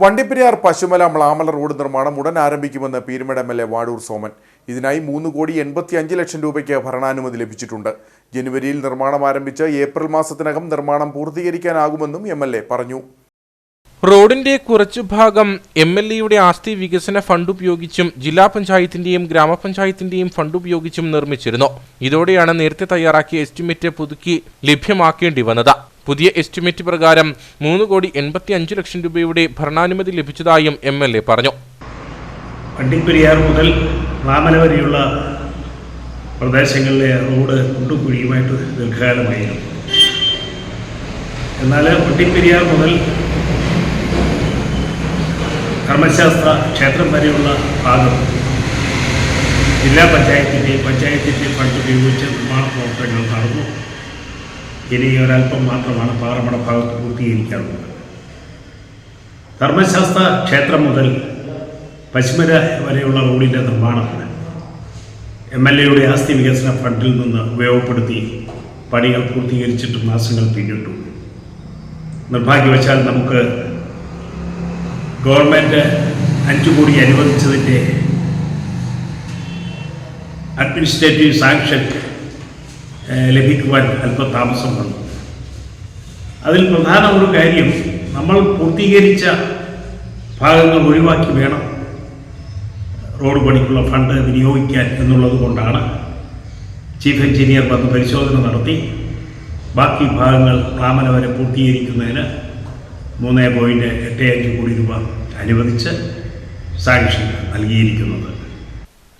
Vandiperiyar Pasumala Mlamala road നിർമ്മാണം ഉടൻ ആരംഭിക്കുമെന്ന് Peerumedu M L A Vadoor Soman. ഇതിനായി മൂന്ന് കോടി എൺപത്തി അഞ്ച് ലക്ഷം രൂപയ്ക്ക് ഭരണാനുമതി ലഭിച്ചിട്ടുണ്ട്. ജനുവരിയിൽ നിർമ്മാണം ആരംഭിച്ച് ഏപ്രിൽ മാസത്തിനകം നിർമ്മാണം പൂർത്തീകരിക്കാനാകുമെന്നും എം എൽ എ പറഞ്ഞു. റോഡിന്റെ കുറച്ചു ഭാഗം എം എൽ എയുടെ ആസ്തി വികസന ഫണ്ട് ഉപയോഗിച്ചും ജില്ലാ പഞ്ചായത്തിന്റെയും ഗ്രാമപഞ്ചായത്തിന്റെയും ഫണ്ട് ഉപയോഗിച്ചും നിർമ്മിച്ചിരുന്നു. ഇതോടെയാണ് നേരത്തെ തയ്യാറാക്കിയ എസ്റ്റിമേറ്റ് പുതുക്കി ലഭ്യമാക്കേണ്ടി വന്നത്. പുതിയ എസ്റ്റിമേറ്റ് പ്രകാരം മൂന്ന് കോടി എൺപത്തി അഞ്ച് ലക്ഷം രൂപയുടെ ഭരണാനുമതി ലഭിച്ചതായും എം എൽ എ പറഞ്ഞു. വണ്ടിപ്പെരിയാർ മുതൽ റാമല വരെയുള്ള പ്രദേശങ്ങളിലെ റോഡ് കുണ്ടും കുഴിയുമായിട്ട് ദീർഘകാലമായിരുന്നു. എന്നാൽ വണ്ടിപ്പെരിയാർ മുതൽ കർമ്മശാസ്ത്ര ക്ഷേത്രം വരെയുള്ള ഭാഗം ജില്ലാ പഞ്ചായത്തിന്റെ പഞ്ചായത്തിന്റെ ഫണ്ട് ഉപയോഗിച്ച് നിർമ്മാണ പ്രവർത്തനങ്ങൾ നടന്നു. ഇനി ഒരല്പം മാത്രമാണ് പാറമട ഭാഗത്ത് പൂർത്തീകരിക്കാറുള്ളത്. ധർമ്മശാസ്ത്ര ക്ഷേത്രം മുതൽ പശ്മര വരെയുള്ള റോഡിന്റെ നിർമ്മാണത്തിന് എം എൽ എയുടെ ആസ്തി വികസന ഫണ്ടിൽ നിന്ന് ഉപയോഗപ്പെടുത്തി പണികൾ പൂർത്തീകരിച്ചിട്ട് മാസങ്ങൾ പിന്നിട്ടു നിർഭാഗ്യവശാൽ നമുക്ക് ഗവൺമെന്റ് അഞ്ചു കോടി അനുവദിച്ചതിന്റെ അഡ്മിനിസ്ട്രേറ്റീവ് സാങ്ഷൻ ലഭിക്കുവാൻ അല്പം താമസം വന്നു. അതിൽ പ്രധാന ഒരു കാര്യം നമ്മൾ പൂർത്തീകരിച്ച ഭാഗങ്ങൾ ഒഴിവാക്കി വേണം റോഡ് പണിക്കുള്ള ഫണ്ട് വിനിയോഗിക്കാൻ എന്നുള്ളത് കൊണ്ടാണ് ചീഫ് എഞ്ചിനീയർ വന്ന് പരിശോധന നടത്തി. ബാക്കി ഭാഗങ്ങൾ പ്രാമന വരെ പൂർത്തീകരിക്കുന്നതിന് മൂന്ന് പോയിന്റ് എട്ട് അഞ്ച് കോടി രൂപ അനുവദിച്ച് സാങ്ഷൻ നൽകിയിരിക്കുന്നത്.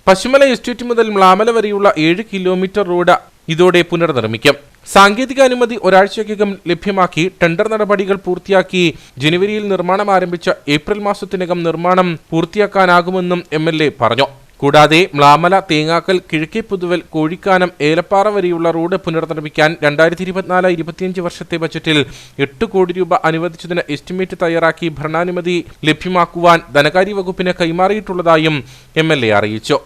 പശുമല എസ്റ്റേറ്റ് മുതൽ മ്ലാമല വരെയുള്ള ഏഴ് കിലോമീറ്റർ റോഡ് ഇതോടെ പുനർനിർമ്മിക്കും. സാങ്കേതിക അനുമതി ഒരാഴ്ചയ്ക്കകം ലഭ്യമാക്കി ടെൻഡർ നടപടികൾ പൂർത്തിയാക്കി ജനുവരിയിൽ നിർമ്മാണം ആരംഭിച്ച ഏപ്രിൽ മാസത്തിനകം നിർമ്മാണം പൂർത്തിയാക്കാനാകുമെന്നും എം പറഞ്ഞു. കൂടാതെ മ്ലാമല തേങ്ങാക്കൽ കിഴക്കേ പുതുവൽ കോഴിക്കാനം ഏലപ്പാറ വരെയുള്ള റോഡ് പുനർനിർമ്മിക്കാൻ രണ്ടായിരത്തി ഇരുപത്തിനാല് ഇരുപത്തിയഞ്ച് വർഷത്തെ ബജറ്റിൽ എട്ട് കോടി രൂപ അനുവദിച്ചതിന് എസ്റ്റിമേറ്റ് തയ്യാറാക്കി ഭരണാനുമതി ലഭ്യമാക്കുവാൻ ധനകാര്യ വകുപ്പിന് കൈമാറിയിട്ടുള്ളതായും എ അറിയിച്ചു.